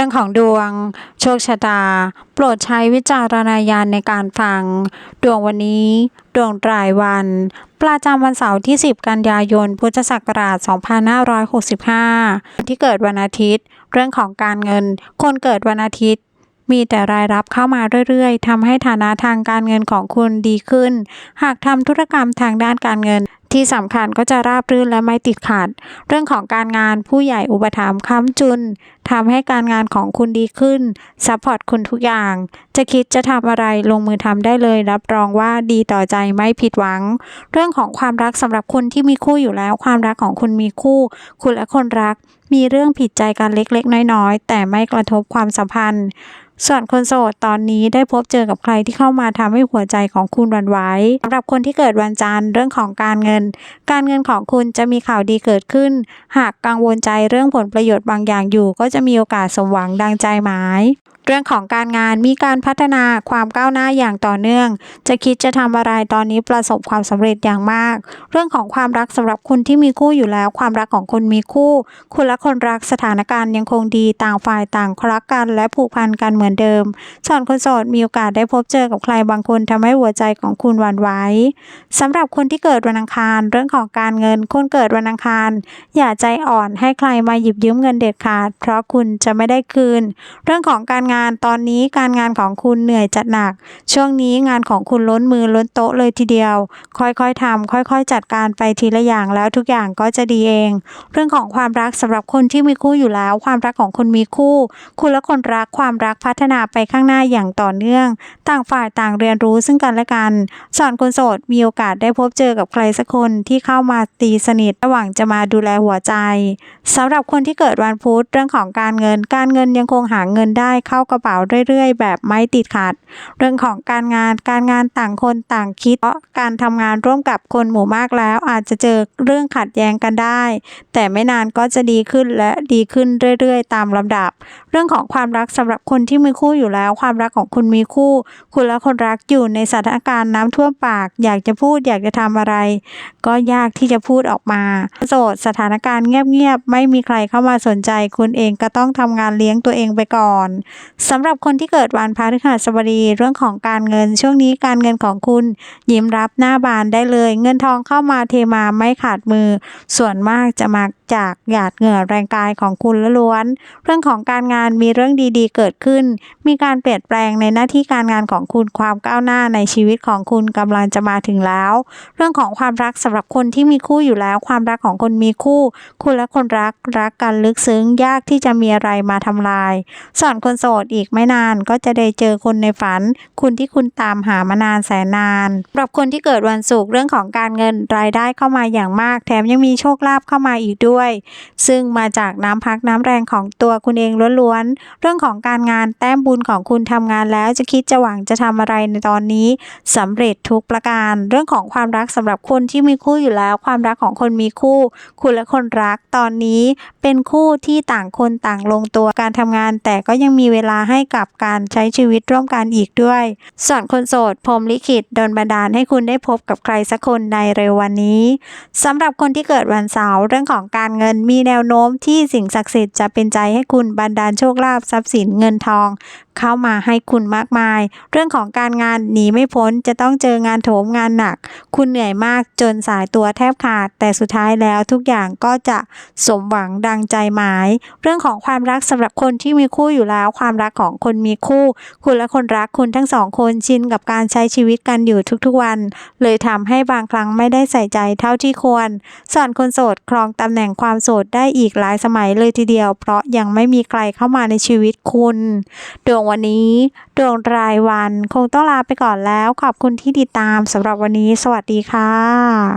รื่องของดวง โชคชะตา โปรดใช้วิจารณญาณในการฟัง ดวงวันนี้ ดวงรายวัน ประจำวันเสาร์ที่ 10 กันยายน พุทธศักราช 2565 ที่เกิดวันอาทิตย์ เรื่องของการเงิน คนเกิดวันอาทิตย์มีแต่รายรับเข้ามาเรื่อยๆ ทำให้ฐานะทางการเงินของคุณดีขึ้น หากทำธุรกรรมทางด้านการเงิน ที่สำคัญก็จะราบรื่นและไม่ติดขัด เรื่องของการงานผู้ใหญ่อุปถัมภ์ค้ำจุนทำให้การงานของคุณดีขึ้นซัพพอร์ตคุณทุกอย่าง จะคิดจะทำอะไรลงมือทำได้เลย รับรองว่าดีต่อใจไม่ผิดหวัง เรื่องของความรักสำหรับคุณที่มีคู่อยู่แล้ว ความรักของคุณมีคู่ คุณและคนรัก มีเรื่องผิดใจกันเล็กๆ น้อยๆ แต่ไม่กระทบความสัมพันธ์ ส่วนคนโสดตอนนี้ได้พบเจอกับใครที่เข้ามาทำให้หัวใจของคุณวั่นไหวสำหรับคนที่เกิดวันจันทร์เรื่องของการเงิน การเงินของคุณจะมีข่าวดีเกิดขึ้น หากกังวลใจเรื่องผลประโยชน์บางอย่างอยู่ ก็จะมีโอกาสสมหวังดังใจหมาย เรื่องของการงานมีการพัฒนาความก้าวหน้าอย่างต่อเนื่อง จะคิดจะทำอะไรตอนนี้ประสบความสำเร็จอย่างมาก เรื่องของความรักสำหรับคุณที่มีคู่อยู่แล้ว ความรักของคุณมีคู่ คุณและคนรักสถานการณ์ยังคงดีต่างฝ่ายต่างรักกัน และผูกพันกันเหมือนเดิมส่วนคนโสดมีโอกาสได้พบเจอกับใครบางคนทำให้หัวใจของคุณหวั่นไหวสำหรับคนที่เกิดวันอังคาร เรื่องของการเงินคนเกิดวันอังคาร อย่าใจอ่อนให้ใครมาหยิบยืมเงินเด็ดขาด เพราะคุณจะไม่ได้คืน เรื่องของการงานตอนนี้การงานของคุณเหนื่อยจัดหนัก ช่วงนี้งานของคุณล้นมือล้นโต๊ะเลยทีเดียว ค่อยๆทำค่อยๆ จัดการไปทีละอย่างแล้วทุกอย่างก็จะดีเอง เรื่องของความรักสำหรับคนที่มีคู่อยู่แล้ว ความรักของคุณมีคู่ คุณและคนรักความรักพัฒนาไปข้างหน้าอย่างต่อเนื่อง ต่างฝ่ายต่างเรียนรู้ซึ่งกันและกันส่วนคนโสดมีโอกาสได้พบเจอกับใครสักคนที่เข้ามาตีสนิทระหว่างจะมาดูแลหัวใจสำหรับคนที่เกิดวันพุธเรื่องของการเงิน การเงินยังคงหาเงินได้เข้าากระเป๋าเรื่อยๆ แบบไม่ติดขัด เรื่องของการงานการงานต่างคนต่างคิดเพราะการทำงานร่วมกับคนหมู่มากแล้ว อาจจะเจอเรื่องขัดแย้งกันได้ แต่ไม่นานก็จะดีขึ้นและดีขึ้นเรื่อยๆ ตามลำดับ เรื่องของความรักสำหรับคนที่มีคู่อยู่แล้ว ความรักของคุณมีคู่ คุณและคนรักอยู่ในสถานการณ์น้ำท่วมปาก อยากจะพูดอยากจะทำอะไร ก็ยากที่จะพูดออกมาโสดสถานการณ์เงียบๆไม่มีใครเข้ามาสนใจ คุณเองก็ต้องทำงานเลี้ยงตัวเองไปก่อนสำหรับคนที่เกิดวันพฤหัสบดีเรื่องของการเงิน ช่วงนี้การเงินของคุณ ยิ้มรับหน้าบานได้เลย เงินทองเข้ามาเทมาไม่ขาดมือ ส่วนมากจะมา จากหยาดเหงื่อแรงกายของคุณล้วนเรื่องของการงานมีเรื่องดีๆ เกิดขึ้น มีการเปลี่ยนแปลงในหน้าที่การงานของคุณความก้าวหน้าในชีวิตของคุณกำลังจะมาถึงแล้ว เรื่องของความรักสำหรับคนที่มีคู่อยู่แล้ว ความรักของคนมีคู่ คุณและคนรักรักกันลึกซึ้งยากที่จะมีอะไรมาทำลายส่วนคนโสดอีกไม่นานก็จะได้เจอคนในฝัน คุณที่คุณตามหามานานแสนนานสำหรับคนที่เกิดวันศุกร์เรื่องของการเงินรายได้เข้ามาอย่างมาก แถมยังมีโชคลาภเข้ามาอีกด้วยซึ่งมาจากน้ำพักน้ำแรงของตัวคุณเองล้วนๆ เรื่องของการงานแต้มบุญของคุณทำงานแล้วจะคิดจะหวังจะทำอะไรในตอนนี้สำเร็จทุกประการ เรื่องของความรักสำหรับคนที่มีคู่อยู่แล้ว ความรักของคนมีคู่ คุณและคนรักตอนนี้เป็นคู่ที่ต่างคนต่างลงตัวการทำงาน แต่ก็ยังมีเวลาให้กับการใช้ชีวิตร่วมกันอีกด้วย ส่วนคนโสดพรหมลิขิตดลบันดาลให้คุณได้พบกับใครสักคนในเร็ววันนี้สำหรับคนที่เกิดวันเสาร์เรื่องของการเงินมีแนวโน้มที่สิ่งศักดิ์สิทธิ์จะเป็นใจให้คุณบันดาลโชคลาภทรัพย์สินเงินทอง เข้ามาให้คุณมากมาย เรื่องของการงานหนีไม่พ้นจะต้องเจองานโถมงานหนัก คุณเหนื่อยมากจนสายตัวแทบขาด แต่สุดท้ายแล้วทุกอย่างก็จะสมหวังดังใจหมาย เรื่องของความรักสำหรับคนที่มีคู่อยู่แล้ว ความรักของคนมีคู่ คุณและคนรักคุณทั้งสองคนชินกับการใช้ชีวิตกันอยู่ทุกๆวัน เลยทำให้บางครั้งไม่ได้ใส่ใจเท่าที่ควรส่วนคนโสดครองตำแหน่งความโสดได้อีกหลายสมัยเลยทีเดียว เพราะยังไม่มีใครเข้ามาในชีวิตคุณ ดวงวันนี้ ดวงรายวันคงต้องลาไปก่อนแล้ว ขอบคุณที่ติดตามสำหรับวันนี้ สวัสดีค่ะ